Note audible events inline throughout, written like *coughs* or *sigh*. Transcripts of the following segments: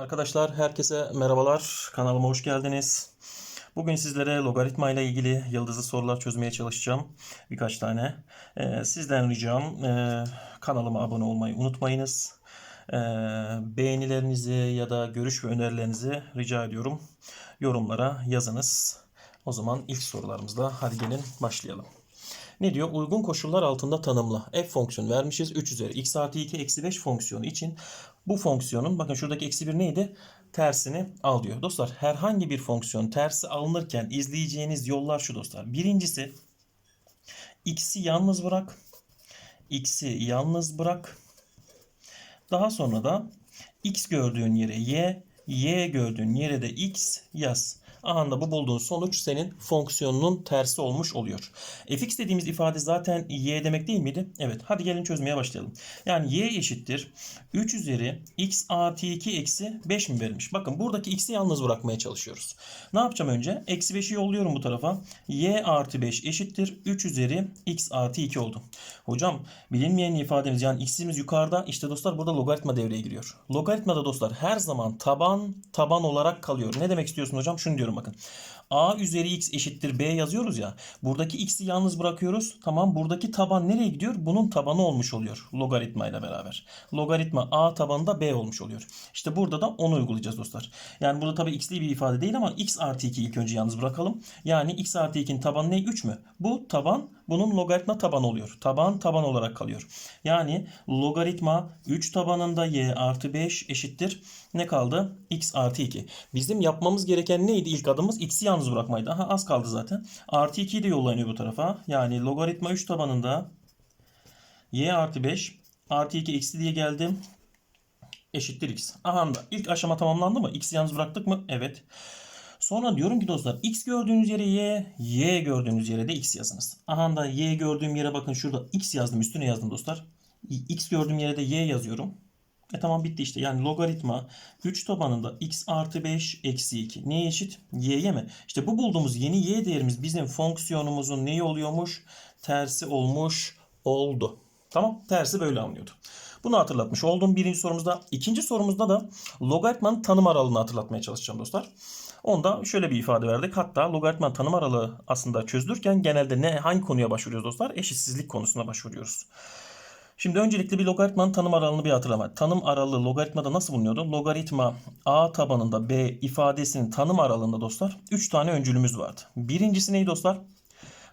Arkadaşlar herkese merhabalar. Kanalıma hoş geldiniz. Bugün sizlere logaritma ile ilgili yıldızlı sorular çözmeye çalışacağım. Birkaç tane. Ee, sizden ricam e, kanalıma abone olmayı unutmayınız. Ee, beğenilerinizi ya da görüş ve önerilerinizi rica ediyorum. Yorumlara yazınız. O zaman ilk sorularımızda hadi gelin başlayalım. Ne diyor? Uygun koşullar altında tanımla. F fonksiyonu vermişiz. 3 üzeri x artı 2 eksi 5 fonksiyonu için bu fonksiyonun bakın şuradaki eksi 1 neydi? Tersini al diyor. Dostlar herhangi bir fonksiyon tersi alınırken izleyeceğiniz yollar şu dostlar. Birincisi x'i yalnız bırak. x'i yalnız bırak. Daha sonra da x gördüğün yere y, y gördüğün yere de x yaz. Aha bu bulduğun sonuç senin fonksiyonunun tersi olmuş oluyor. fx dediğimiz ifade zaten y demek değil miydi? Evet. Hadi gelin çözmeye başlayalım. Yani y eşittir 3 üzeri x artı 2 eksi 5 mi verilmiş? Bakın buradaki x'i yalnız bırakmaya çalışıyoruz. Ne yapacağım önce? Eksi 5'i yolluyorum bu tarafa. y artı 5 eşittir 3 üzeri x artı 2 oldu. Hocam bilinmeyen ifademiz yani x'imiz yukarıda. İşte dostlar burada logaritma devreye giriyor. Logaritmada dostlar her zaman taban taban olarak kalıyor. Ne demek istiyorsun hocam? Şunu diyorum bakın. a üzeri x eşittir b yazıyoruz ya. Buradaki x'i yalnız bırakıyoruz. Tamam buradaki taban nereye gidiyor? Bunun tabanı olmuş oluyor logaritma ile beraber. Logaritma a tabanında b olmuş oluyor. İşte burada da onu uygulayacağız dostlar. Yani burada tabii x'li bir ifade değil ama x artı 2 ilk önce yalnız bırakalım. Yani x artı 2'nin tabanı ne? 3 mü? Bu taban bunun logaritma taban oluyor. Taban taban olarak kalıyor. Yani logaritma 3 tabanında y artı 5 eşittir. Ne kaldı? x artı 2. Bizim yapmamız gereken neydi ilk adımız? x'i yalnız bırakmaydı. Aha az kaldı zaten. Artı 2'yi de yollanıyor bu tarafa. Yani logaritma 3 tabanında y artı 5 artı 2 eksi diye geldim. Eşittir x. Aha da ilk aşama tamamlandı mı? x'i yalnız bıraktık mı? Evet. Sonra diyorum ki dostlar x gördüğünüz yere y, y gördüğünüz yere de x yazınız. Aha da y gördüğüm yere bakın şurada x yazdım üstüne yazdım dostlar. x gördüğüm yere de y yazıyorum. E tamam bitti işte. Yani logaritma 3 tabanında x artı 5 eksi 2. Neye eşit? Y'ye mi? İşte bu bulduğumuz yeni y değerimiz bizim fonksiyonumuzun neyi oluyormuş? Tersi olmuş oldu. Tamam tersi böyle anlıyordu. Bunu hatırlatmış oldum birinci sorumuzda. İkinci sorumuzda da logaritmanın tanım aralığını hatırlatmaya çalışacağım dostlar. Onda şöyle bir ifade verdik. Hatta logaritma tanım aralığı aslında çözülürken genelde ne hangi konuya başvuruyoruz dostlar? Eşitsizlik konusuna başvuruyoruz. Şimdi öncelikle bir logaritmanın tanım aralığını bir hatırlama. Tanım aralığı logaritmada nasıl bulunuyordu? Logaritma a tabanında b ifadesinin tanım aralığında dostlar 3 tane öncülümüz vardı. Birincisi neydi dostlar?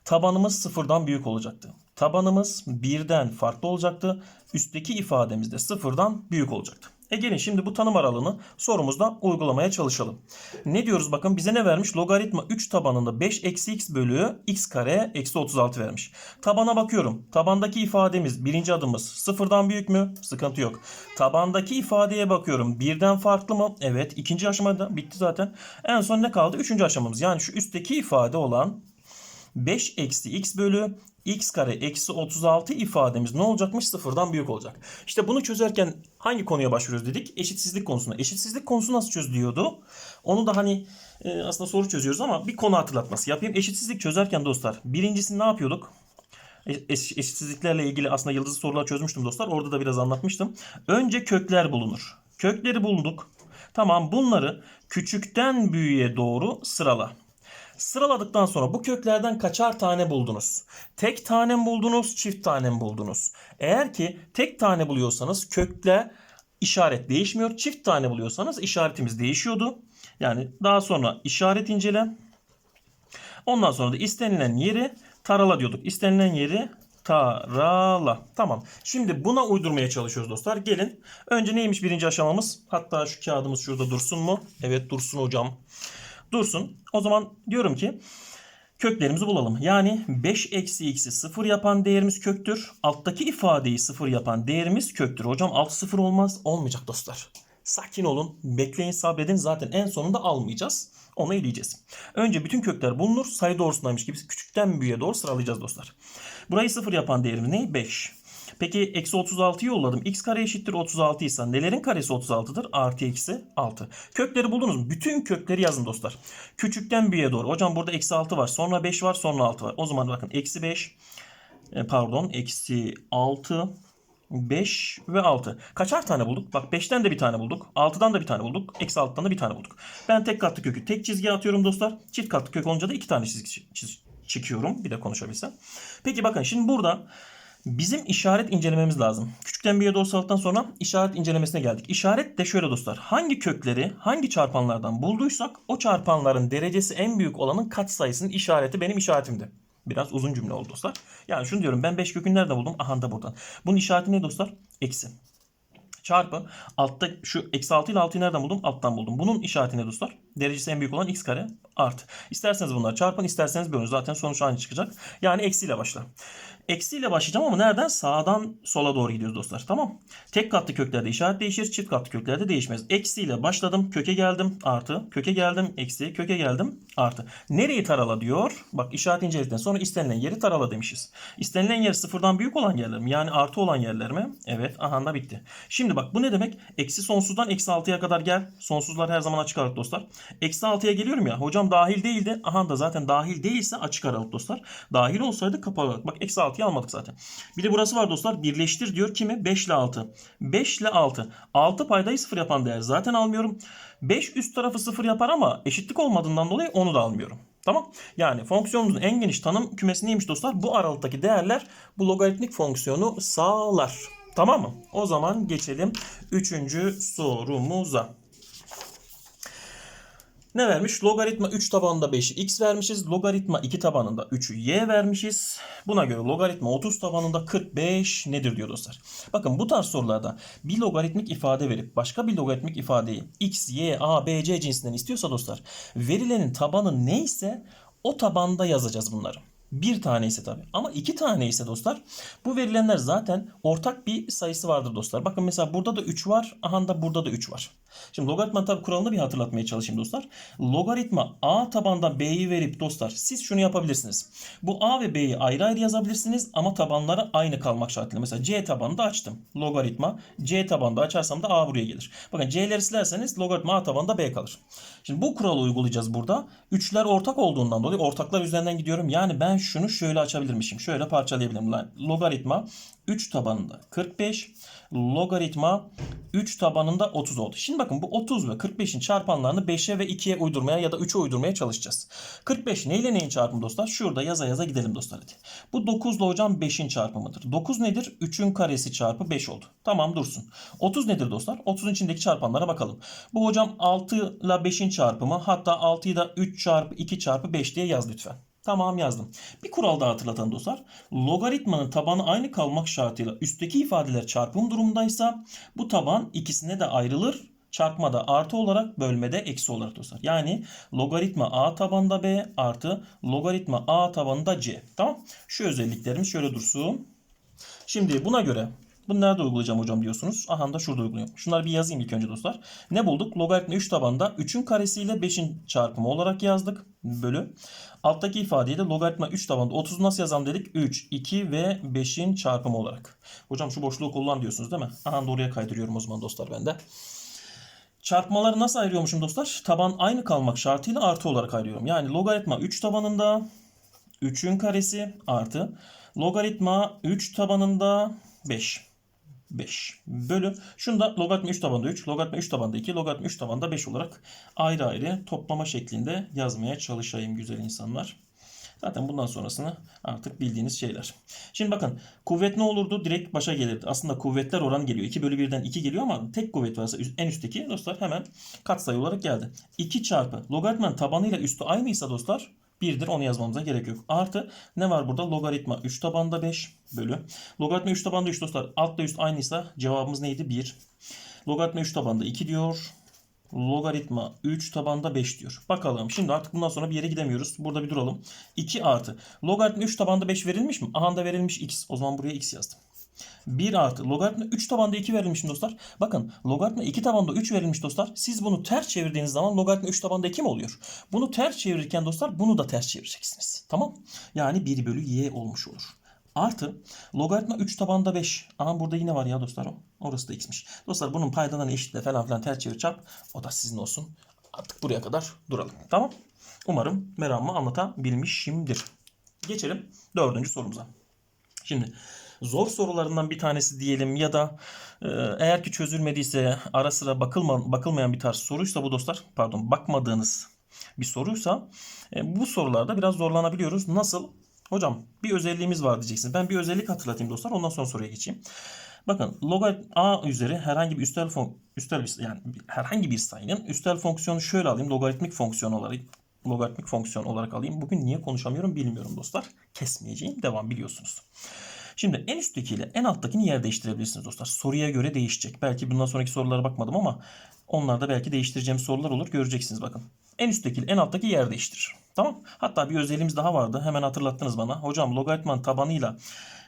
Tabanımız sıfırdan büyük olacaktı. Tabanımız birden farklı olacaktı. Üstteki ifademiz de sıfırdan büyük olacaktı. E gelin şimdi bu tanım aralığını sorumuzda uygulamaya çalışalım. Ne diyoruz bakın bize ne vermiş? Logaritma 3 tabanında 5 eksi x bölü x kare eksi 36 vermiş. Tabana bakıyorum. Tabandaki ifademiz birinci adımız sıfırdan büyük mü? Sıkıntı yok. Tabandaki ifadeye bakıyorum. Birden farklı mı? Evet. İkinci aşamada bitti zaten. En son ne kaldı? Üçüncü aşamamız. Yani şu üstteki ifade olan 5 eksi x bölü x kare eksi 36 ifademiz ne olacakmış? Sıfırdan büyük olacak. İşte bunu çözerken hangi konuya başvuruyoruz dedik? Eşitsizlik konusuna. Eşitsizlik konusu nasıl çözülüyordu? Onu da hani e, aslında soru çözüyoruz ama bir konu hatırlatması yapayım. Eşitsizlik çözerken dostlar birincisi ne yapıyorduk? Eş, eşitsizliklerle ilgili aslında yıldızlı sorular çözmüştüm dostlar. Orada da biraz anlatmıştım. Önce kökler bulunur. Kökleri bulduk. Tamam bunları küçükten büyüğe doğru sırala. Sıraladıktan sonra bu köklerden kaçar tane buldunuz? Tek tane mi buldunuz, çift tane mi buldunuz? Eğer ki tek tane buluyorsanız kökle işaret değişmiyor. Çift tane buluyorsanız işaretimiz değişiyordu. Yani daha sonra işaret incele. Ondan sonra da istenilen yeri tarala diyorduk. İstenilen yeri tarala. Tamam. Şimdi buna uydurmaya çalışıyoruz dostlar. Gelin. Önce neymiş birinci aşamamız? Hatta şu kağıdımız şurada dursun mu? Evet dursun hocam dursun. O zaman diyorum ki köklerimizi bulalım. Yani 5 eksi x'i 0 yapan değerimiz köktür. Alttaki ifadeyi 0 yapan değerimiz köktür. Hocam alt 0 olmaz. Olmayacak dostlar. Sakin olun. Bekleyin sabredin. Zaten en sonunda almayacağız. Onu eleyeceğiz. Önce bütün kökler bulunur. Sayı doğrusundaymış gibi küçükten büyüğe doğru sıralayacağız dostlar. Burayı 0 yapan değerimiz ne? 5. Peki eksi 36'yı yolladım. X kare eşittir 36 ise nelerin karesi 36'dır? Artı eksi 6. Kökleri buldunuz mu? Bütün kökleri yazın dostlar. Küçükten büyüğe doğru. Hocam burada eksi 6 var. Sonra 5 var. Sonra 6 var. O zaman bakın eksi 5 pardon eksi 6 5 ve 6. Kaçar tane bulduk? Bak 5'ten de bir tane bulduk. 6'dan da bir tane bulduk. Eksi 6'dan da bir tane bulduk. Ben tek katlı kökü tek çizgiye atıyorum dostlar. Çift katlı kök olunca da iki tane çizgi çiz- çekiyorum. Bir de konuşabilsem. Peki bakın şimdi burada bizim işaret incelememiz lazım. Küçükten büyüğe doğru saldıktan sonra işaret incelemesine geldik. İşaret de şöyle dostlar. Hangi kökleri hangi çarpanlardan bulduysak o çarpanların derecesi en büyük olanın katsayısının işareti benim işaretimdi. Biraz uzun cümle oldu dostlar. Yani şunu diyorum ben 5 kökünü nerede buldum? Aha da buradan. Bunun işareti ne dostlar? Eksi. Çarpı altta şu eksi 6 ile 6'yı nereden buldum? Alttan buldum. Bunun işareti ne dostlar? Derecesi en büyük olan x kare artı. İsterseniz bunları çarpın isterseniz bölün. Zaten sonuç aynı çıkacak. Yani eksiyle başla. Eksiyle başlayacağım ama nereden? Sağdan sola doğru gidiyoruz dostlar. Tamam. Tek katlı köklerde işaret değişir. Çift katlı köklerde değişmez. Eksiyle başladım. Köke geldim. Artı. Köke geldim. Eksi. Köke geldim. Artı. Nereyi tarala diyor? Bak işaret inceledikten sonra istenilen yeri tarala demişiz. İstenilen yer sıfırdan büyük olan yerler mi? Yani artı olan yerler mi? Evet. Aha da bitti. Şimdi bak bu ne demek? Eksi sonsuzdan eksi 6'ya kadar gel. Sonsuzlar her zaman açık aralık dostlar. Eksi 6'ya geliyorum ya. Hocam dahil değildi. Aha da zaten dahil değilse açık aralık dostlar. Dahil olsaydı kapalı aralık. Bak eksi 6'yı almadık zaten. Bir de burası var dostlar. Birleştir diyor kimi? 5 ile 6. 5 ile 6. 6 paydayı 0 yapan değer zaten almıyorum. 5 üst tarafı 0 yapar ama eşitlik olmadığından dolayı onu da almıyorum. Tamam. Yani fonksiyonumuzun en geniş tanım kümesi neymiş dostlar? Bu aralıktaki değerler bu logaritmik fonksiyonu sağlar. Tamam mı? O zaman geçelim 3. sorumuza. Ne vermiş? Logaritma 3 tabanında 5'i x vermişiz. Logaritma 2 tabanında 3'ü y vermişiz. Buna göre logaritma 30 tabanında 45 nedir diyor dostlar. Bakın bu tarz sorularda bir logaritmik ifade verip başka bir logaritmik ifadeyi x, y, a, b, c cinsinden istiyorsa dostlar verilenin tabanı neyse o tabanda yazacağız bunları. Bir tane ise tabii. Ama iki tane ise dostlar bu verilenler zaten ortak bir sayısı vardır dostlar. Bakın mesela burada da 3 var. Aha da burada da 3 var. Şimdi logaritma tabi kuralını bir hatırlatmaya çalışayım dostlar. Logaritma a tabanda b'yi verip dostlar siz şunu yapabilirsiniz. Bu a ve b'yi ayrı ayrı yazabilirsiniz ama tabanları aynı kalmak şartıyla. Mesela c tabanında açtım. Logaritma c tabanında açarsam da a buraya gelir. Bakın c'leri silerseniz logaritma a tabanda b kalır. Şimdi bu kuralı uygulayacağız burada. Üçler ortak olduğundan dolayı ortaklar üzerinden gidiyorum. Yani ben şunu şöyle açabilirmişim. Şöyle parçalayabilirim. Logaritma 3 tabanında 45 logaritma 3 tabanında 30 oldu. Şimdi bakın bu 30 ve 45'in çarpanlarını 5'e ve 2'ye uydurmaya ya da 3'e uydurmaya çalışacağız. 45 neyle neyin çarpımı dostlar? Şurada yaza yaza gidelim dostlar hadi. Bu 9 ile hocam 5'in çarpımıdır. 9 nedir? 3'ün karesi çarpı 5 oldu. Tamam dursun. 30 nedir dostlar? 30'un içindeki çarpanlara bakalım. Bu hocam 6 ile 5'in çarpımı hatta 6'yı da 3 çarpı 2 çarpı 5 diye yaz lütfen. Tamam yazdım. Bir kural daha hatırlatalım dostlar. Logaritmanın tabanı aynı kalmak şartıyla üstteki ifadeler çarpım durumundaysa bu taban ikisine de ayrılır. Çarpmada artı olarak bölmede eksi olarak dostlar. Yani logaritma a tabanda b artı logaritma a tabanında c. Tamam. Şu özelliklerimiz şöyle dursun. Şimdi buna göre bunu nerede uygulayacağım hocam diyorsunuz. Aha da şurada uyguluyorum. Şunları bir yazayım ilk önce dostlar. Ne bulduk? Logaritma 3 tabanda 3'ün karesiyle 5'in çarpımı olarak yazdık. Bölü. Alttaki ifadeyi de logaritma 3 tabanda 30'u nasıl yazalım dedik? 3, 2 ve 5'in çarpımı olarak. Hocam şu boşluğu kullan diyorsunuz değil mi? Aha da oraya kaydırıyorum o zaman dostlar ben de. Çarpmaları nasıl ayırıyormuşum dostlar? Taban aynı kalmak şartıyla artı olarak ayırıyorum. Yani logaritma 3 tabanında 3'ün karesi artı logaritma 3 tabanında 5. 5 bölü. Şunu da logaritma 3 tabanda 3, logaritma 3 tabanda 2, logaritma 3 tabanda 5 olarak ayrı ayrı toplama şeklinde yazmaya çalışayım güzel insanlar. Zaten bundan sonrasını artık bildiğiniz şeyler. Şimdi bakın kuvvet ne olurdu? Direkt başa gelirdi. Aslında kuvvetler oranı geliyor. 2 bölü 1'den 2 geliyor ama tek kuvvet varsa en üstteki dostlar hemen katsayı olarak geldi. 2 çarpı logaritmanın tabanıyla üstü aynıysa dostlar 1'dir onu yazmamıza gerek yok. Artı ne var burada? Logaritma 3 tabanda 5 bölü. Logaritma 3 tabanda 3 dostlar. Altla üst aynıysa cevabımız neydi? 1. Logaritma 3 tabanda 2 diyor. Logaritma 3 tabanda 5 diyor. Bakalım şimdi artık bundan sonra bir yere gidemiyoruz. Burada bir duralım. 2 artı. Logaritma 3 tabanda 5 verilmiş mi? Aha da verilmiş x. O zaman buraya x yazdım. 1 artı logaritma 3 tabanda 2 verilmiş mi dostlar? Bakın logaritma 2 tabanda 3 verilmiş dostlar. Siz bunu ters çevirdiğiniz zaman logaritma 3 tabanda 2 mi oluyor? Bunu ters çevirirken dostlar bunu da ters çevireceksiniz. Tamam? Yani 1 bölü y olmuş olur. Artı logaritma 3 tabanda 5. Aha burada yine var ya dostlar. Orası da x'miş. Dostlar bunun paydalarını eşitle falan filan ters çevir çarp. O da sizin olsun. Artık buraya kadar duralım. Tamam? Umarım meramımı anlatabilmişimdir. Geçelim dördüncü sorumuza. Şimdi zor sorularından bir tanesi diyelim ya da e, eğer ki çözülmediyse ara sıra bakılma, bakılmayan bir tarz soruysa bu dostlar pardon bakmadığınız bir soruysa e, bu sorularda biraz zorlanabiliyoruz. Nasıl? Hocam bir özelliğimiz var diyeceksiniz. Ben bir özellik hatırlatayım dostlar ondan sonra soruya geçeyim. Bakın logarit a üzeri herhangi bir üstel üstel bir, yani herhangi bir sayının üstel fonksiyonu şöyle alayım logaritmik fonksiyon olarak logaritmik fonksiyon olarak alayım. Bugün niye konuşamıyorum bilmiyorum dostlar. Kesmeyeceğim. Devam biliyorsunuz. Şimdi en üsttekiyle en alttakini yer değiştirebilirsiniz dostlar. Soruya göre değişecek. Belki bundan sonraki sorulara bakmadım ama onlarda belki değiştireceğim sorular olur. Göreceksiniz bakın. En üsttekiyle en alttaki yer değiştirir. Tamam. Hatta bir özelliğimiz daha vardı. Hemen hatırlattınız bana. Hocam logaritman tabanıyla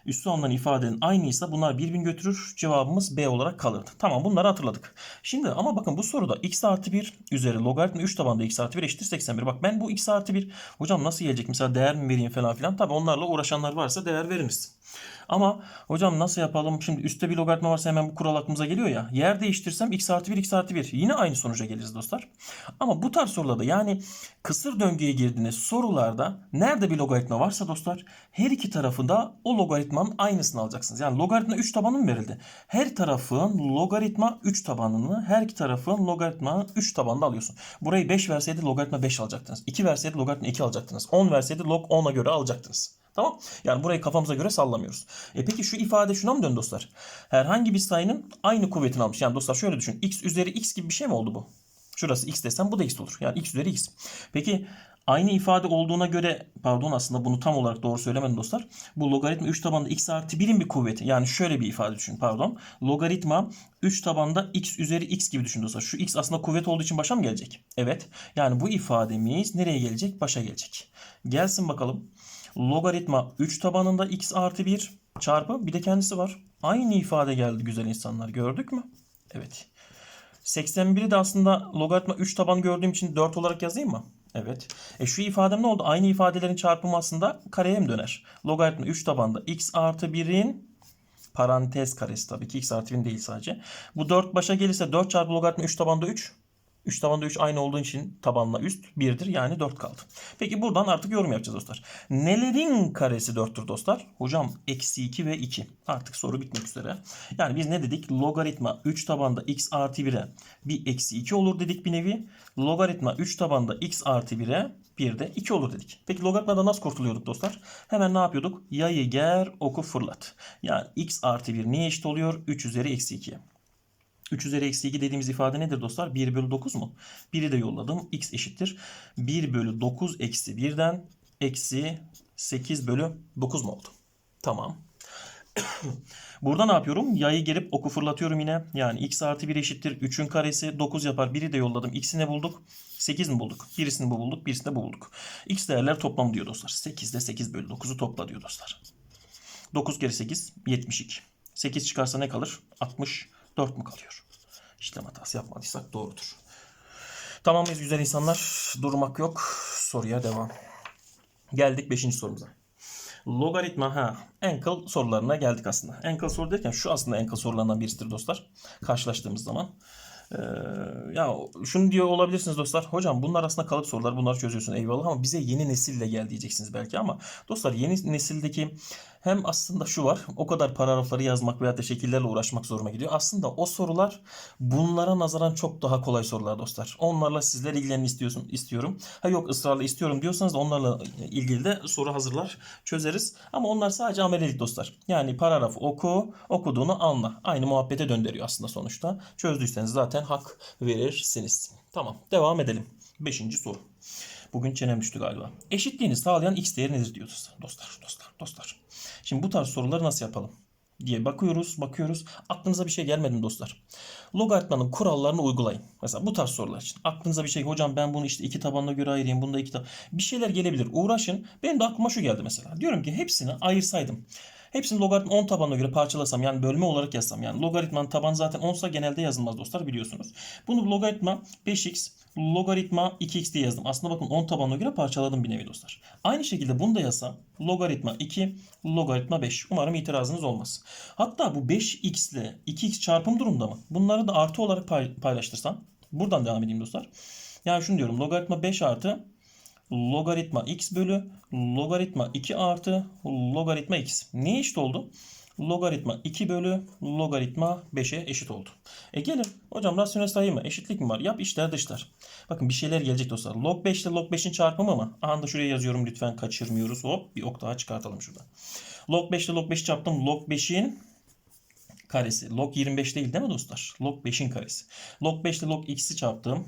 üstü alınan ifadenin aynıysa bunlar birbirini götürür. Cevabımız B olarak kalırdı. Tamam bunları hatırladık. Şimdi ama bakın bu soruda x artı 1 üzeri logaritma 3 tabanda x artı 1 eşittir 81. Bak ben bu x artı 1 hocam nasıl gelecek? Mesela değer mi vereyim falan filan. Tabi onlarla uğraşanlar varsa değer veriniz. Ama hocam nasıl yapalım? Şimdi üstte bir logaritma varsa hemen bu kural aklımıza geliyor ya. Yer değiştirsem x artı 1 x artı 1. Yine aynı sonuca geliriz dostlar. Ama bu tarz sorularda yani kısır döngüye girdiğiniz sorularda nerede bir logaritma varsa dostlar her iki tarafında o logaritmanın aynısını alacaksınız. Yani logaritma 3 tabanı mı verildi? Her tarafın logaritma 3 tabanını her iki tarafın logaritma 3 tabanında alıyorsun. Burayı 5 verseydi logaritma 5 alacaktınız. 2 verseydi logaritma 2 alacaktınız. 10 verseydi log 10'a göre alacaktınız. Tamam. Yani burayı kafamıza göre sallamıyoruz. E peki şu ifade şuna mı dön dostlar? Herhangi bir sayının aynı kuvvetini almış. Yani dostlar şöyle düşün. x üzeri x gibi bir şey mi oldu bu? Şurası x desem bu da x olur. Yani x üzeri x. Peki aynı ifade olduğuna göre pardon aslında bunu tam olarak doğru söylemedim dostlar. Bu logaritma 3 tabanda x artı 1'in bir kuvveti. Yani şöyle bir ifade düşün pardon. Logaritma 3 tabanda x üzeri x gibi düşün dostlar. Şu x aslında kuvvet olduğu için başa mı gelecek? Evet. Yani bu ifademiz nereye gelecek? Başa gelecek. Gelsin bakalım. Logaritma 3 tabanında x artı 1 çarpı bir de kendisi var. Aynı ifade geldi güzel insanlar. Gördük mü? Evet. 81'i de aslında logaritma 3 taban gördüğüm için 4 olarak yazayım mı? Evet. E şu ifadem ne oldu? Aynı ifadelerin çarpımı aslında kareye mi döner? Logaritma 3 tabanda x artı 1'in parantez karesi tabii ki x artı 1'in değil sadece. Bu 4 başa gelirse 4 çarpı logaritma 3 tabanda 3. 3 tabanda 3 aynı olduğu için tabanla üst 1'dir. Yani 4 kaldı. Peki buradan artık yorum yapacağız dostlar. Nelerin karesi 4'tür dostlar? Hocam eksi 2 ve 2. Artık soru bitmek üzere. Yani biz ne dedik? Logaritma 3 tabanda x artı 1'e bir eksi 2 olur dedik bir nevi. Logaritma 3 tabanda x artı 1'e bir de 2 olur dedik. Peki logaritmadan nasıl kurtuluyorduk dostlar? Hemen ne yapıyorduk? Yayı ger oku fırlat. Yani x artı 1 neye eşit oluyor? 3 üzeri eksi 2'ye. 3 üzeri eksi 2 dediğimiz ifade nedir dostlar? 1 bölü 9 mu? 1'i de yolladım. x eşittir. 1 bölü 9 eksi 1'den eksi 8 bölü 9 mu oldu? Tamam. *coughs* Burada ne yapıyorum? Yayı gelip oku fırlatıyorum yine. Yani x artı 1 eşittir. 3'ün karesi 9 yapar. 1'i de yolladım. X'i ne bulduk? 8 mi bulduk? Birisini bu bulduk. Birisini de bu bulduk. X değerler toplam diyor dostlar. 8 ile 8 bölü 9'u topla diyor dostlar. 9 kere 8 72. 8 çıkarsa ne kalır? 64 mu kalıyor? İşlem hatası yapmadıysak doğrudur. Tamam mıyız güzel insanlar? Durmak yok. Soruya devam. Geldik 5. sorumuza. Logaritma ha Enkel sorularına geldik aslında. Enkel soru derken şu aslında Enkel sorularından birisidir dostlar. Karşılaştığımız zaman. Ee, ya şunu diyor olabilirsiniz dostlar. Hocam bunlar aslında kalıp sorular. Bunları çözüyorsun eyvallah ama bize yeni nesille gel diyeceksiniz belki ama dostlar yeni nesildeki hem aslında şu var. O kadar paragrafları yazmak veya da şekillerle uğraşmak zoruma gidiyor. Aslında o sorular bunlara nazaran çok daha kolay sorular dostlar. Onlarla sizler ilgilenin istiyorsun istiyorum. Ha yok ısrarla istiyorum diyorsanız da onlarla ilgili de soru hazırlar çözeriz. Ama onlar sadece amelelik dostlar. Yani paragraf oku, okuduğunu anla. Aynı muhabbete döndürüyor aslında sonuçta. Çözdüyseniz zaten hak verirsiniz. Tamam devam edelim. Beşinci soru. Bugün çenem düştü galiba. Eşitliğini sağlayan x değeri nedir diyoruz dostlar, dostlar, dostlar. Şimdi bu tarz soruları nasıl yapalım? diye bakıyoruz, bakıyoruz. Aklınıza bir şey gelmedi mi dostlar? Logaritmanın kurallarını uygulayın. Mesela bu tarz sorular için. Aklınıza bir şey, hocam ben bunu işte iki tabanına göre ayırayım, bunda iki taban. Bir şeyler gelebilir, uğraşın. Benim de aklıma şu geldi mesela. Diyorum ki hepsini ayırsaydım. Hepsini logaritma 10 tabanına göre parçalasam yani bölme olarak yazsam yani logaritmanın taban zaten 10 ise genelde yazılmaz dostlar biliyorsunuz. Bunu logaritma 5x logaritma 2x diye yazdım. Aslında bakın 10 tabanına göre parçaladım bir nevi dostlar. Aynı şekilde bunu da yazsam logaritma 2 logaritma 5. Umarım itirazınız olmaz. Hatta bu 5x ile 2x çarpım durumda mı? Bunları da artı olarak paylaştırsam. Buradan devam edeyim dostlar. Yani şunu diyorum logaritma 5 artı logaritma x bölü logaritma 2 artı logaritma x. Niye eşit oldu? Logaritma 2 bölü logaritma 5'e eşit oldu. E gelin hocam rasyonel sayı mı? Eşitlik mi var? Yap içler dışlar. Bakın bir şeyler gelecek dostlar. Log 5 ile log 5'in çarpımı mı? Aha şuraya yazıyorum lütfen kaçırmıyoruz. Hop bir ok daha çıkartalım şuradan. Log 5 ile log 5'i çarptım. Log 5'in karesi. Log 25 değil değil mi dostlar? Log 5'in karesi. Log 5 ile log x'i çarptım.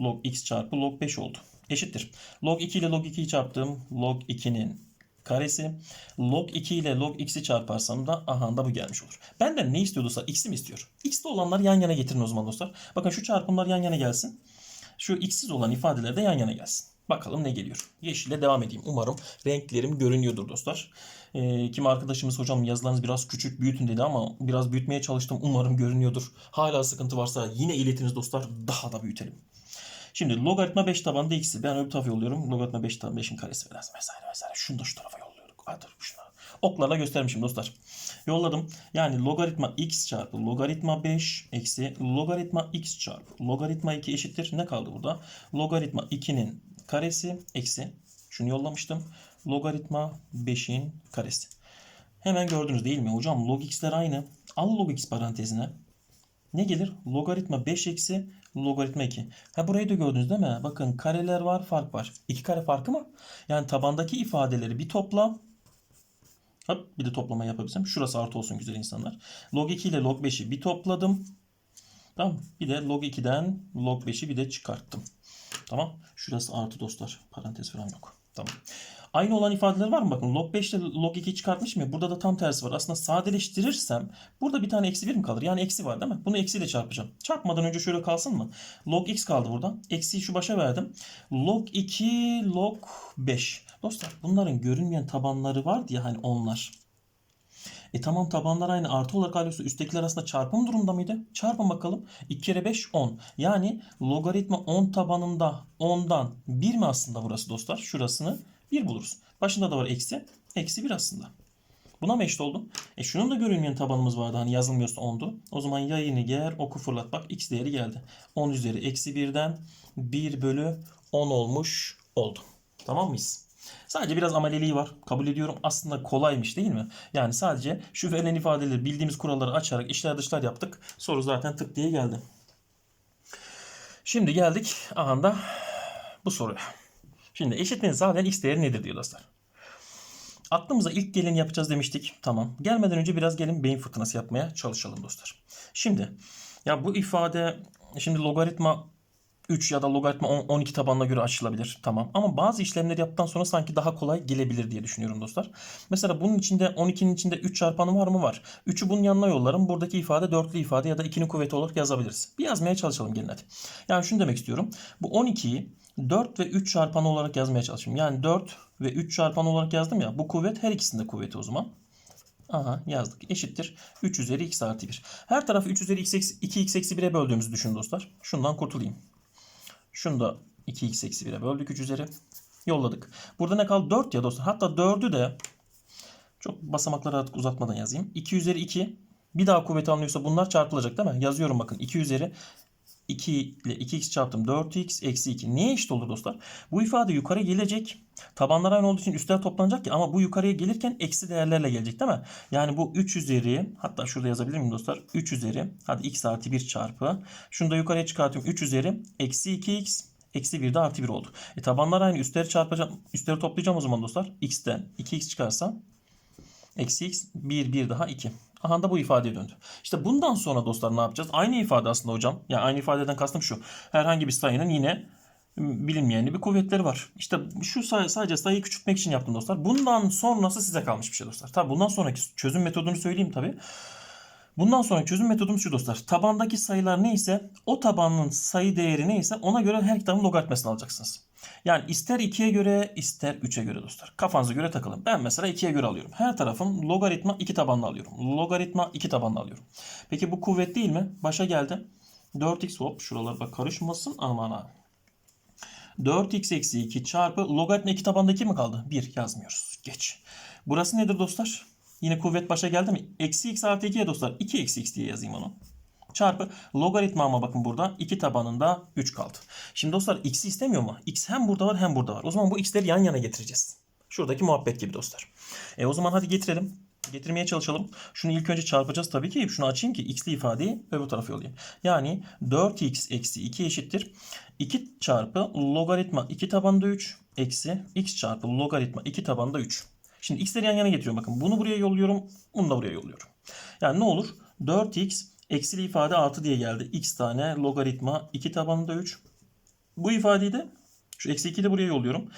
Log x çarpı log 5 oldu. Eşittir. Log 2 ile log 2'yi çarptım. Log 2'nin karesi. Log 2 ile log x'i çarparsam da aha da bu gelmiş olur. Benden ne istiyor dostlar? X'i mi istiyor? X'te olanları yan yana getirin o zaman dostlar. Bakın şu çarpımlar yan yana gelsin. Şu x'siz olan ifadeler de yan yana gelsin. Bakalım ne geliyor. Yeşille devam edeyim. Umarım renklerim görünüyordur dostlar. Ee, kim arkadaşımız hocam yazılarınız biraz küçük büyütün dedi ama biraz büyütmeye çalıştım. Umarım görünüyordur. Hala sıkıntı varsa yine iletiniz dostlar. Daha da büyütelim. Şimdi logaritma 5 tabanında x'i ben öbür tarafa yolluyorum. Logaritma 5 taban 5'in karesi falan vesaire vesaire. Şunu da şu tarafa yolluyorduk. Hadi şuna. Oklarla göstermişim dostlar. Yolladım. Yani logaritma x çarpı logaritma 5 eksi logaritma x çarpı logaritma 2 eşittir. Ne kaldı burada? Logaritma 2'nin karesi eksi. Şunu yollamıştım. Logaritma 5'in karesi. Hemen gördünüz değil mi? Hocam log x'ler aynı. Al log x parantezine. Ne gelir? Logaritma 5 eksi logaritma 2. Ha burayı da gördünüz değil mi? Bakın kareler var, fark var. İki kare farkı mı? Yani tabandaki ifadeleri bir topla. Hop bir de toplama yapabilsem. Şurası artı olsun güzel insanlar. Log 2 ile log 5'i bir topladım. Tamam. Bir de log 2'den log 5'i bir de çıkarttım. Tamam. Şurası artı dostlar. Parantez falan yok. Tamam. Aynı olan ifadeler var mı? Bakın log 5 ile log 2'yi çıkartmışım ya. Burada da tam tersi var. Aslında sadeleştirirsem burada bir tane eksi 1 mi kalır? Yani eksi var değil mi? Bunu eksiyle çarpacağım. Çarpmadan önce şöyle kalsın mı? Log x kaldı burada. Eksiyi şu başa verdim. Log 2 log 5. Dostlar bunların görünmeyen tabanları vardı ya hani onlar. E tamam tabanlar aynı artı olarak alıyorsa üsttekiler arasında çarpım durumda mıydı? Çarpın bakalım. 2 kere 5 10. Yani logaritma 10 tabanında 10'dan 1 mi aslında burası dostlar? Şurasını 1 buluruz. Başında da var eksi. Eksi 1 aslında. Buna mı eşit oldu? E şunun da görünmeyen tabanımız vardı. Hani yazılmıyorsa 10'du. O zaman yayını ger oku fırlat. Bak x değeri geldi. 10 üzeri eksi 1'den 1 bölü 10 olmuş oldu. Tamam mıyız? Sadece biraz ameliliği var. Kabul ediyorum. Aslında kolaymış değil mi? Yani sadece şu verilen ifadeleri bildiğimiz kuralları açarak işler dışlar yaptık. Soru zaten tık diye geldi. Şimdi geldik ahanda bu soruya. Şimdi eşitliğin zaten x değeri nedir diyor dostlar. Aklımıza ilk geleni yapacağız demiştik. Tamam. Gelmeden önce biraz gelin beyin fırtınası yapmaya çalışalım dostlar. Şimdi ya bu ifade şimdi logaritma 3 ya da logaritma 10, 12 tabanına göre açılabilir. Tamam. Ama bazı işlemleri yaptıktan sonra sanki daha kolay gelebilir diye düşünüyorum dostlar. Mesela bunun içinde 12'nin içinde 3 çarpanı var mı? Var. 3'ü bunun yanına yollarım. Buradaki ifade dörtlü ifade ya da 2'nin kuvveti olarak yazabiliriz. Bir yazmaya çalışalım gelin hadi. Yani şunu demek istiyorum. Bu 12'yi 4 ve 3 çarpanı olarak yazmaya çalışayım. Yani 4 ve 3 çarpanı olarak yazdım ya. Bu kuvvet her ikisinde kuvveti o zaman. Aha yazdık. Eşittir. 3 üzeri x artı 1. Her tarafı 3 üzeri x eksi, 2x eksi 1'e böldüğümüzü düşünün dostlar. Şundan kurtulayım. Şunu da 2x eksi 1'e böldük 3 üzeri. Yolladık. Burada ne kaldı? 4 ya dostlar. Hatta 4'ü de çok basamakları artık uzatmadan yazayım. 2 üzeri 2 bir daha kuvveti alınıyorsa bunlar çarpılacak değil mi? Yazıyorum bakın. 2 üzeri 2 ile 2x çarptım 4x eksi 2. Niye eşit olur dostlar? Bu ifade yukarı gelecek. Tabanlar aynı olduğu için üstler toplanacak ki ama bu yukarıya gelirken eksi değerlerle gelecek değil mi? Yani bu 3 üzeri hatta şurada yazabilir miyim dostlar? 3 üzeri hadi x artı 1 çarpı. Şunu da yukarıya çıkartıyorum. 3 üzeri eksi 2x eksi 1 de artı 1 oldu. E tabanlar aynı üstleri çarpacağım. Üstleri toplayacağım o zaman dostlar. x'ten 2x çıkarsa eksi x 1 1 daha 2. Aha da bu ifadeye döndü. İşte bundan sonra dostlar ne yapacağız? Aynı ifade aslında hocam. Yani aynı ifadeden kastım şu. Herhangi bir sayının yine bilinmeyen bir kuvvetleri var. İşte şu sadece sayıyı küçültmek için yaptım dostlar. Bundan sonrası size kalmış bir şey dostlar. Tabi bundan sonraki çözüm metodunu söyleyeyim tabi. Bundan sonraki çözüm metodumuz şu dostlar. Tabandaki sayılar neyse o tabanın sayı değeri neyse ona göre her kitabın logaritmasını alacaksınız. Yani ister 2'ye göre ister 3'e göre dostlar. Kafanıza göre takılın. Ben mesela 2'ye göre alıyorum. Her tarafın logaritma 2 tabanlı alıyorum. Logaritma 2 tabanlı alıyorum. Peki bu kuvvet değil mi? Başa geldi. 4x hop şuralar bak karışmasın aman ha. 4x eksi 2 çarpı logaritma 2 tabandaki mi kaldı? 1 yazmıyoruz. Geç. Burası nedir dostlar? Yine kuvvet başa geldi mi? Eksi x artı 2'ye dostlar. 2 eksi x diye yazayım onu. Çarpı logaritma ama bakın burada 2 tabanında 3 kaldı. Şimdi dostlar x'i istemiyor mu? x hem burada var hem burada var. O zaman bu x'leri yan yana getireceğiz. Şuradaki muhabbet gibi dostlar. E o zaman hadi getirelim. Getirmeye çalışalım. Şunu ilk önce çarpacağız tabii ki. Şunu açayım ki x'li ifadeyi öbür tarafa yollayayım. Yani 4x eksi 2 eşittir. 2 çarpı logaritma 2 tabanında 3 eksi x çarpı logaritma 2 tabanında 3. Şimdi x'leri yan yana getiriyorum. Bakın bunu buraya yolluyorum. Bunu da buraya yolluyorum. Yani ne olur? 4x eksili ifade artı diye geldi. x tane logaritma 2 tabanında 3. Bu ifadeyi de şu eksi 2'yi de buraya yolluyorum.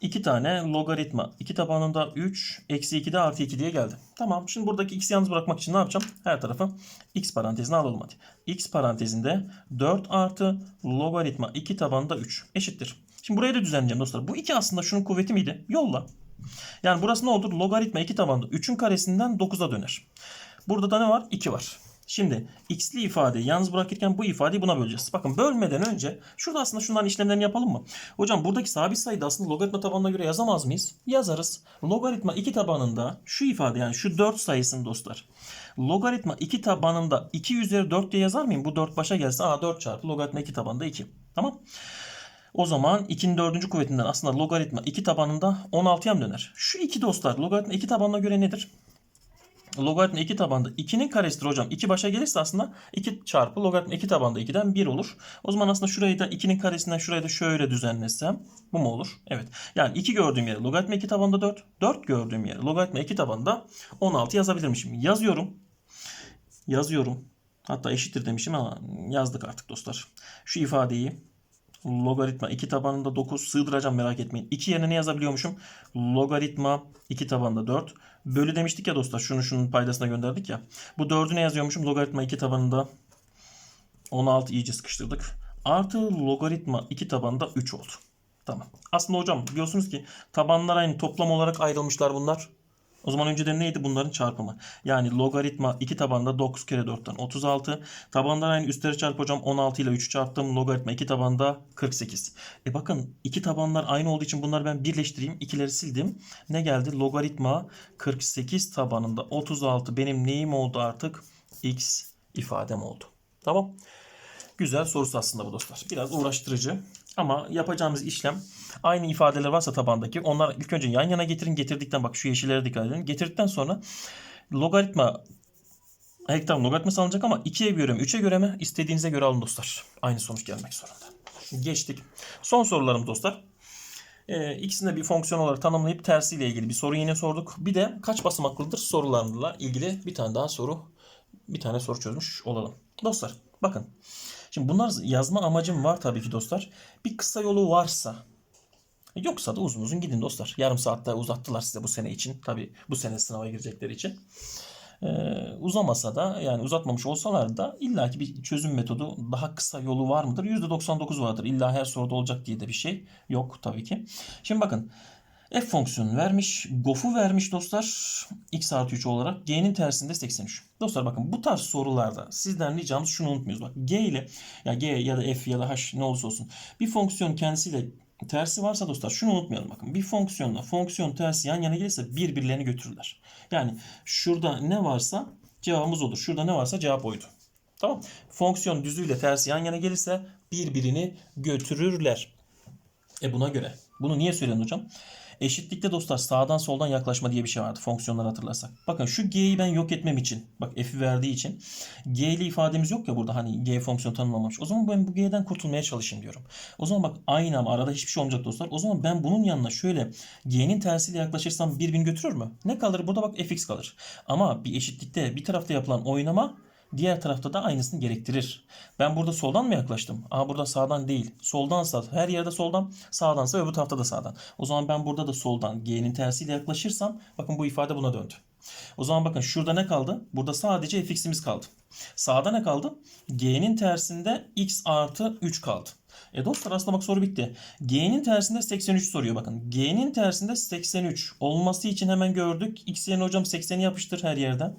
2 tane logaritma 2 tabanında 3 eksi 2 de artı 2 diye geldi. Tamam şimdi buradaki x'i yalnız bırakmak için ne yapacağım? Her tarafı x parantezine alalım hadi. x parantezinde 4 artı logaritma 2 tabanında 3 eşittir. Şimdi burayı da düzenleyeceğim dostlar. Bu 2 aslında şunun kuvveti miydi? Yolla. Yani burası ne olur? Logaritma 2 tabanında 3'ün karesinden 9'a döner. Burada da ne var? 2 var. Şimdi x'li ifade yalnız bırakırken bu ifadeyi buna böleceğiz. Bakın bölmeden önce şurada aslında şunların işlemlerini yapalım mı? Hocam buradaki sabit sayıyı da aslında logaritma tabanına göre yazamaz mıyız? Yazarız. Logaritma 2 tabanında şu ifade yani şu 4 sayısını dostlar. Logaritma 2 tabanında 2 üzeri 4 diye yazar mıyım? Bu 4 başa gelse a 4 çarpı logaritma 2 tabanında 2. Tamam. O zaman 2'nin 4. kuvvetinden aslında logaritma 2 tabanında 16'ya mı döner? Şu 2 dostlar logaritma 2 tabanına göre nedir? Logaritma 2 tabanda 2'nin karesidir hocam. 2 başa gelirse aslında 2 çarpı logaritma 2 tabanda 2'den 1 olur. O zaman aslında şurayı da 2'nin karesinden şurayı da şöyle düzenlesem bu mu olur? Evet. Yani 2 gördüğüm yere logaritma 2 tabanda 4. 4 gördüğüm yere logaritma 2 tabanda 16 yazabilirmişim. Yazıyorum. Yazıyorum. Hatta eşittir demişim ama yazdık artık dostlar. Şu ifadeyi logaritma 2 tabanında 9 sığdıracağım merak etmeyin. 2 yerine ne yazabiliyormuşum? Logaritma 2 tabanında 4. Bölü demiştik ya dostlar. Şunu şunun paydasına gönderdik ya. Bu 4'ü ne yazıyormuşum? Logaritma 2 tabanında 16 iyice sıkıştırdık. Artı logaritma 2 tabanında 3 oldu. Tamam. Aslında hocam biliyorsunuz ki tabanlar aynı toplam olarak ayrılmışlar bunlar. O zaman önceden neydi bunların çarpımı? Yani logaritma 2 tabanda 9 kere 4'ten 36. Tabanlar aynı üstleri çarp hocam 16 ile 3'ü çarptım. Logaritma 2 tabanda 48. E bakın iki tabanlar aynı olduğu için bunları ben birleştireyim. İkileri sildim. Ne geldi? Logaritma 48 tabanında 36 benim neyim oldu artık? X ifadem oldu. Tamam. Güzel sorusu aslında bu dostlar. Biraz uğraştırıcı ama yapacağımız işlem aynı ifadeler varsa tabandaki onlar ilk önce yan yana getirin. Getirdikten bak şu yeşillere dikkat edin. Getirdikten sonra logaritma Hayır tamam logaritma alınacak ama 2'ye göre mi 3'e göre mi istediğinize göre alın dostlar. Aynı sonuç gelmek zorunda. Geçtik. Son sorularım dostlar. Ee, ikisini de bir fonksiyon olarak tanımlayıp tersiyle ilgili bir soru yine sorduk. Bir de kaç basamaklıdır sorularla ilgili bir tane daha soru bir tane soru çözmüş olalım. Dostlar bakın. Şimdi bunlar yazma amacım var tabii ki dostlar. Bir kısa yolu varsa yoksa da uzun uzun gidin dostlar. Yarım saatte uzattılar size bu sene için. Tabii bu sene sınava girecekleri için. Ee, uzamasa da yani uzatmamış olsalar da illaki bir çözüm metodu daha kısa yolu var mıdır? %99 vardır. İlla her soruda olacak diye de bir şey yok tabii ki. Şimdi bakın f fonksiyonu vermiş. Gof'u vermiş dostlar. x artı 3 olarak. G'nin tersinde 83. Dostlar bakın bu tarz sorularda sizden ricamız şunu unutmuyoruz. Bak G ile ya G ya da F ya da H ne olursa olsun bir fonksiyon kendisiyle tersi varsa dostlar şunu unutmayalım bakın. Bir fonksiyonla fonksiyon tersi yan yana gelirse birbirlerini götürürler. Yani şurada ne varsa cevabımız olur. Şurada ne varsa cevap oydu. Tamam. Fonksiyon düzüyle tersi yan yana gelirse birbirini götürürler. E buna göre. Bunu niye söyledin hocam? Eşitlikte dostlar sağdan soldan yaklaşma diye bir şey vardı fonksiyonları hatırlarsak. Bakın şu g'yi ben yok etmem için bak f'i verdiği için g'li ifademiz yok ya burada hani g fonksiyon tanımlamamış. O zaman ben bu g'den kurtulmaya çalışayım diyorum. O zaman bak aynı ama arada hiçbir şey olmayacak dostlar. O zaman ben bunun yanına şöyle g'nin tersiyle yaklaşırsam birbirini götürür mü? Ne kalır? Burada bak fx kalır. Ama bir eşitlikte bir tarafta yapılan oynama Diğer tarafta da aynısını gerektirir. Ben burada soldan mı yaklaştım? Aa burada sağdan değil. Soldansa her yerde soldan, sağdansa öbür tarafta da sağdan. O zaman ben burada da soldan g'nin tersiyle yaklaşırsam bakın bu ifade buna döndü. O zaman bakın şurada ne kaldı? Burada sadece fx'imiz kaldı. Sağda ne kaldı? g'nin tersinde x artı 3 kaldı. E dostlar aslında bak soru bitti. G'nin tersinde 83 soruyor bakın. G'nin tersinde 83 olması için hemen gördük. X yerine hocam 80'i yapıştır her yerden.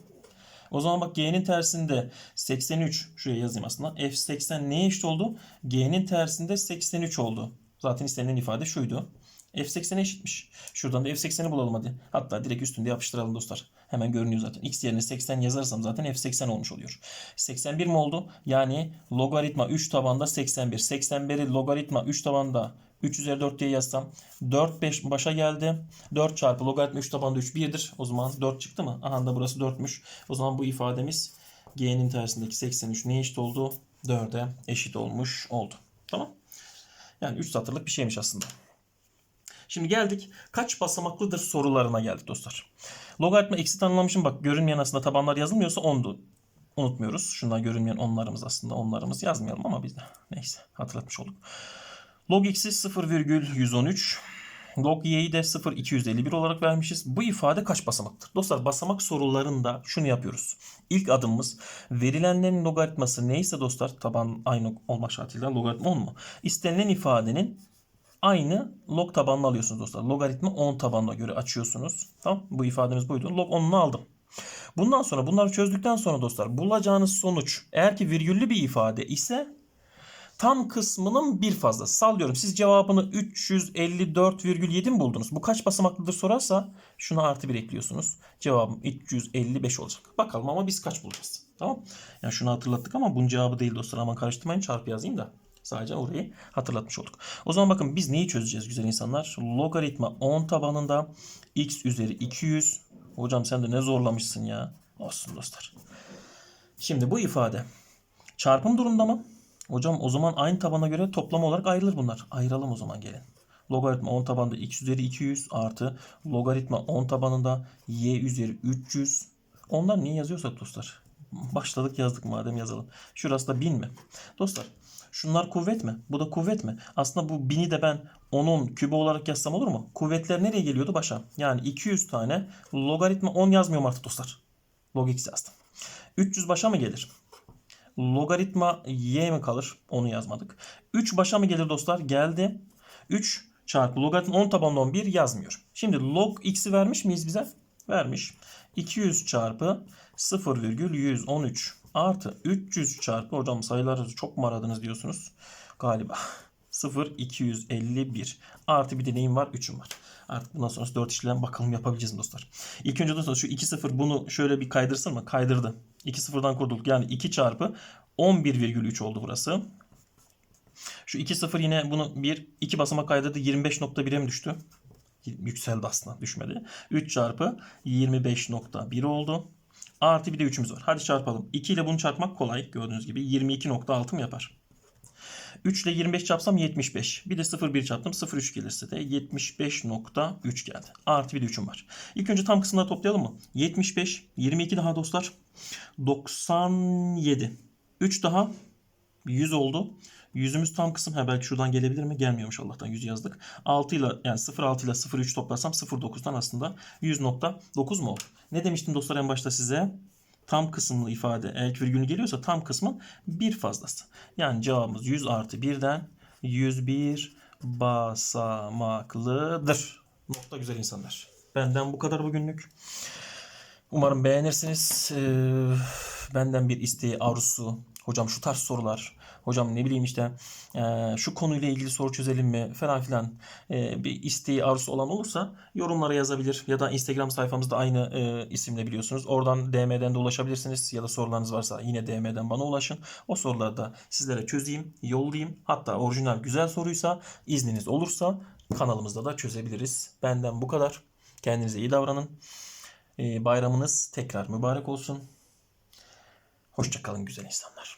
O zaman bak G'nin tersinde 83 şuraya yazayım aslında. F80 neye eşit oldu? G'nin tersinde 83 oldu. Zaten istenilen ifade şuydu. F80'e eşitmiş. Şuradan da F80'i bulalım hadi. Hatta direkt üstünde yapıştıralım dostlar. Hemen görünüyor zaten. X yerine 80 yazarsam zaten F80 olmuş oluyor. 81 mi oldu? Yani logaritma 3 tabanda 81. 81'i logaritma 3 tabanda 3 üzeri 4 diye yazsam 4 5 başa geldi. 4 çarpı logaritma 3 tabanda 3 1'dir. O zaman 4 çıktı mı? Aha da burası 4'müş. O zaman bu ifademiz g'nin tersindeki 83 neye eşit oldu? 4'e eşit olmuş oldu. Tamam. Yani 3 satırlık bir şeymiş aslında. Şimdi geldik kaç basamaklıdır sorularına geldik dostlar. Logaritma eksi tanımlamışım. Bak görünmeyen aslında tabanlar yazılmıyorsa 10'du. Unutmuyoruz. Şunlar görünmeyen onlarımız aslında. Onlarımız yazmayalım ama biz de. Neyse hatırlatmış olduk. Log x'i 0,113. Log y'yi de 0,251 olarak vermişiz. Bu ifade kaç basamaktır? Dostlar basamak sorularında şunu yapıyoruz. İlk adımımız verilenlerin logaritması neyse dostlar taban aynı olmak şartıyla logaritma 10 mu? İstenilen ifadenin aynı log tabanını alıyorsunuz dostlar. Logaritma 10 tabanına göre açıyorsunuz. Tamam Bu ifademiz buydu. Log 10'unu aldım. Bundan sonra bunları çözdükten sonra dostlar bulacağınız sonuç eğer ki virgüllü bir ifade ise tam kısmının bir fazlası. Sallıyorum siz cevabını 354,7 mi buldunuz? Bu kaç basamaklıdır sorarsa şuna artı 1 ekliyorsunuz. Cevabım 355 olacak. Bakalım ama biz kaç bulacağız? Tamam. Yani şunu hatırlattık ama bunun cevabı değil dostlar. Aman karıştırmayın çarpı yazayım da. Sadece orayı hatırlatmış olduk. O zaman bakın biz neyi çözeceğiz güzel insanlar? Logaritma 10 tabanında x üzeri 200. Hocam sen de ne zorlamışsın ya. Olsun dostlar. Şimdi bu ifade çarpım durumda mı? Hocam o zaman aynı tabana göre toplama olarak ayrılır bunlar. Ayıralım o zaman gelin. Logaritma 10 tabanında x üzeri 200 artı logaritma 10 tabanında y üzeri 300. Onlar niye yazıyorsak dostlar? Başladık yazdık madem yazalım. Şurası da 1000 mi? Dostlar şunlar kuvvet mi? Bu da kuvvet mi? Aslında bu 1000'i de ben onun kübü olarak yazsam olur mu? Kuvvetler nereye geliyordu? Başa. Yani 200 tane logaritma 10 yazmıyorum artık dostlar. Log x yazdım. 300 başa mı gelir? Logaritma y mi kalır? Onu yazmadık. 3 başa mı gelir dostlar? Geldi. 3 çarpı logaritma 10 tabanlı 11 yazmıyor. Şimdi log x'i vermiş miyiz bize? Vermiş. 200 çarpı 0,113 artı 300 çarpı hocam sayıları çok mu aradınız diyorsunuz galiba. *laughs* 0,251 artı bir deneyim var 3'üm var. Artık bundan sonrası 4 işlem bakalım yapabileceğiz mi dostlar. İlk önce dostlar şu 2,0 bunu şöyle bir kaydırsın mı? Kaydırdı. 2,0'dan kurtulduk. Yani 2 çarpı 11,3 oldu burası. Şu 2,0 yine bunu bir iki basamak kaydırdı. 25.1'e mi düştü? Yükseldi aslında düşmedi. 3 çarpı 25.1 oldu. Artı bir de 3'ümüz var. Hadi çarpalım. 2 ile bunu çarpmak kolay. Gördüğünüz gibi 22.6 mı yapar? 3 ile 25 çarpsam 75. Bir de 0,1 çarptım. 0,3 gelirse de 75.3 geldi. Artı bir de 3'üm var. İlk önce tam kısımları toplayalım mı? 75, 22 daha dostlar. 97. 3 daha 100 oldu. Yüzümüz tam kısım. Ha belki şuradan gelebilir mi? Gelmiyormuş Allah'tan 100 yazdık. 6 ile yani 0,6 ile 0,3 toplarsam 0,9'dan aslında 100.9 mu oldu? Ne demiştim dostlar en başta size? Tam kısımlı ifade eğer virgülü geliyorsa tam kısmın bir fazlası. Yani cevabımız 100 artı 1'den 101 basamaklıdır. Nokta güzel insanlar. Benden bu kadar bugünlük. Umarım beğenirsiniz. Ee, benden bir isteği, arzusu. Hocam şu tarz sorular. Hocam ne bileyim işte e, şu konuyla ilgili soru çözelim mi falan filan e, bir isteği arzusu olan olursa yorumlara yazabilir. Ya da Instagram sayfamızda aynı e, isimle biliyorsunuz. Oradan DM'den de ulaşabilirsiniz. Ya da sorularınız varsa yine DM'den bana ulaşın. O soruları da sizlere çözeyim, yollayayım. Hatta orijinal güzel soruysa izniniz olursa kanalımızda da çözebiliriz. Benden bu kadar. Kendinize iyi davranın. Bayramınız tekrar mübarek olsun. Hoşçakalın güzel insanlar.